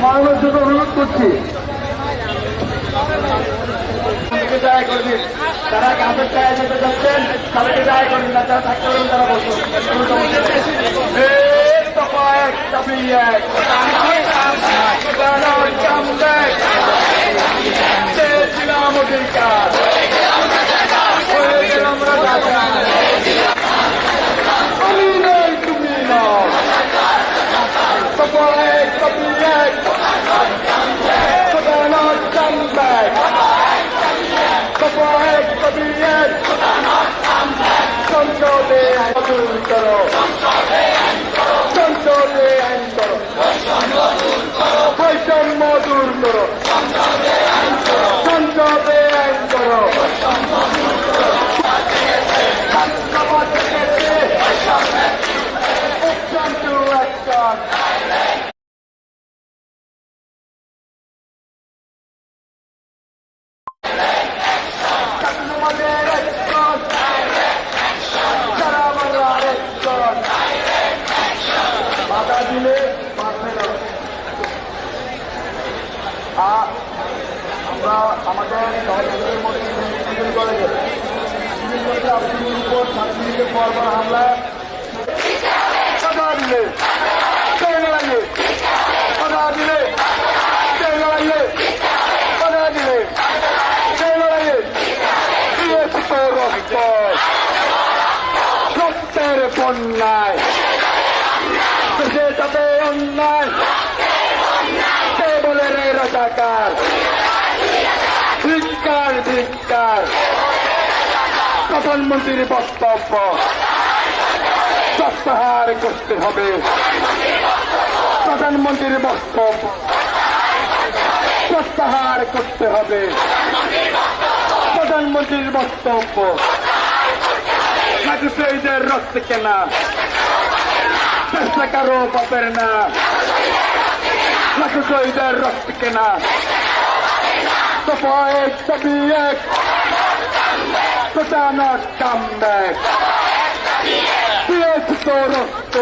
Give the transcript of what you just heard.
সরানোর জন্য অনুরোধ করছি। তারা কাপের চায় যেতে যাচ্ছেন তাদেরকে দয়া করবেন না থাকতে পারবেন তারা বসুন। করো সংসদে আইন করো বৈষম্য দূর করো সংসদে আইন করো আমরা আমাদের সহযোগীদের মধ্যে সিভিল কলেজে সিভিল কলেজে আব্দুল উপর ছাত্রীদের পরপর হামলা বাধা দিলে বাধা দিলে বাধা দিলে অন্যায় বলে রে রাজাকার প্রধানমন্ত্রীর বক্তব্য। প্রত্যাহার করতে হবে। প্রধানমন্ত্রীর বক্তব্য। প্রত্যাহার করতে হবে। প্রধানমন্ত্রীর বক্তব্য। সাকিসের রক্ত কেনা চেষ্টা কারও বাপের না। শহীদের রক্ত কেনা দফা এক কাম ব্যাক দিয়েছি তো রক্ত